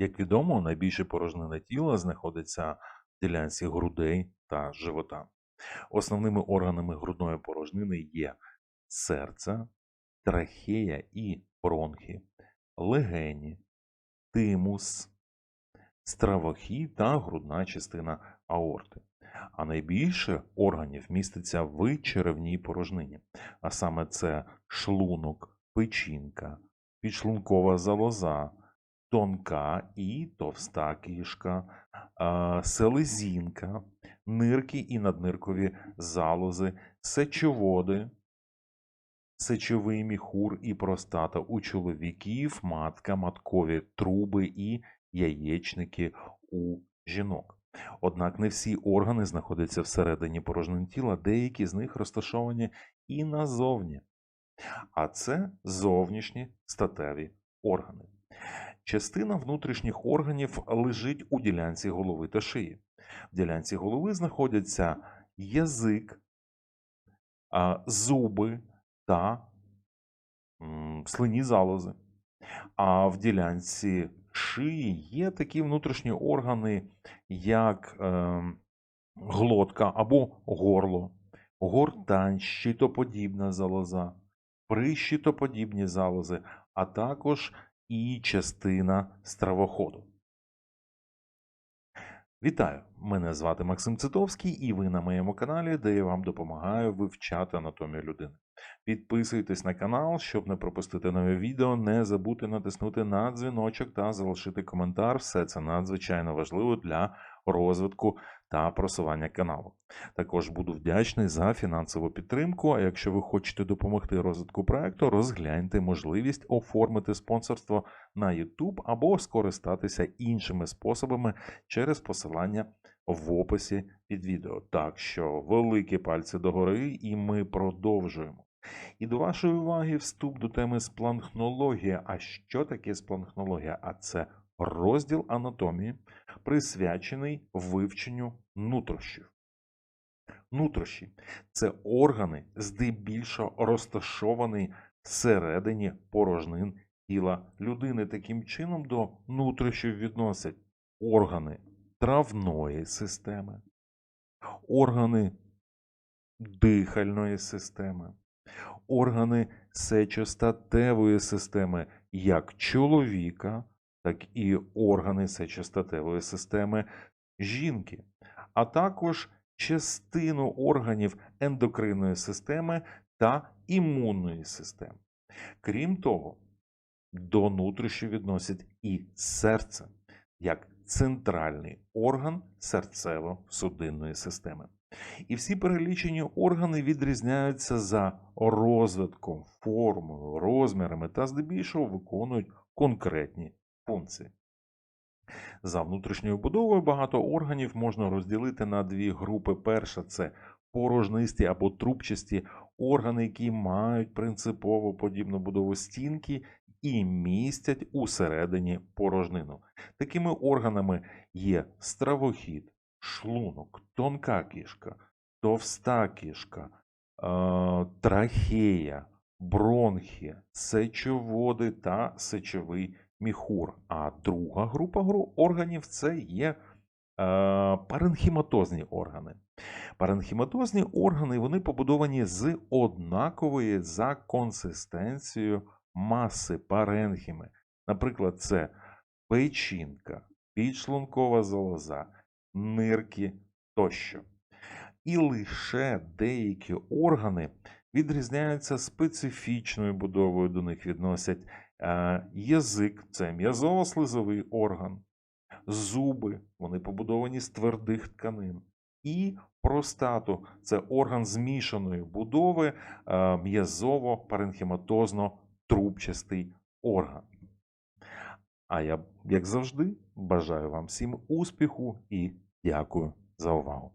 Як відомо, найбільше порожнина тіла знаходиться в ділянці грудей та живота. Основними органами грудної порожнини є серце, трахея і бронхи, легені, тимус, стравохід та грудна частина аорти. А найбільше органів міститься в черевній порожнині, а саме це шлунок, печінка, підшлункова залоза, тонка і товста кишка, селезінка, нирки і надниркові залози, сечоводи, сечовий міхур і простата у чоловіків, матка, маткові труби і яєчники у жінок. Однак не всі органи знаходяться всередині порожнин тіла, деякі з них розташовані і назовні. А це зовнішні статеві органи. Частина внутрішніх органів лежить у ділянці голови та шиї. В ділянці голови знаходяться язик, зуби та слинні залози. А в ділянці шиї є такі внутрішні органи, як ем, глотка або горло, гортань, щитоподібна залоза, прищитоподібні залози, а також і частина стравоходу. Вітаю! Мене звати Максим Цитовський, і ви на моєму каналі, де я вам допомагаю вивчати анатомію людини. Підписуйтесь на канал, щоб не пропустити нове відео. Не забудьте натиснути на дзвіночок та залишити коментар. Все це надзвичайно важливо для розвитку та просування каналу. Також буду вдячний за фінансову підтримку. А якщо ви хочете допомогти розвитку проекту, розгляньте можливість оформити спонсорство на YouTube або скористатися іншими способами через посилання в описі під відео. Так що великі пальці догори, і ми продовжуємо. І до вашої уваги вступ до теми спланхнологія. А що таке спланхнологія? А це розділ анатомії, присвячений вивченню нутрощів. Нутрощі це органи, здебільшого розташовані всередині порожнин тіла людини. Таким чином до нутрощів відносять органи травної системи, органи дихальної системи, органи сечостатевої системи як чоловіка, так і органи сечостатевої системи жінки, а також частину органів ендокринної системи та імунної системи. Крім того, до нутрощів відносять і серце як центральний орган серцево-судинної системи. І всі перелічені органи відрізняються за розвитком, формою, розмірами та здебільшого виконують конкретні функції. За внутрішньою будовою багато органів можна розділити на дві групи. Перша це порожнисті або трубчасті органи, які мають принципово подібну будову стінки і містять усередині порожнину. Такими органами є стравохід, шлунок, тонка кишка, товста кишка, е, трахея, бронхи, сечоводи та сечовий міхур. А друга група органів це є е, паренхіматозні органи. Паренхіматозні органи вони побудовані з однакової за консистенцією маси паренхіми. Наприклад, це печінка, підшлункова залоза, нирки тощо. І лише деякі органи відрізняються специфічною будовою, до них відносять е, язик, це м'язово-слизовий орган, зуби, вони побудовані з твердих тканин. І простату це орган змішаної будови, е, м'язово-паренхематозно-трубчастий орган. А я, як завжди, бажаю вам всім успіху і дякую за увагу.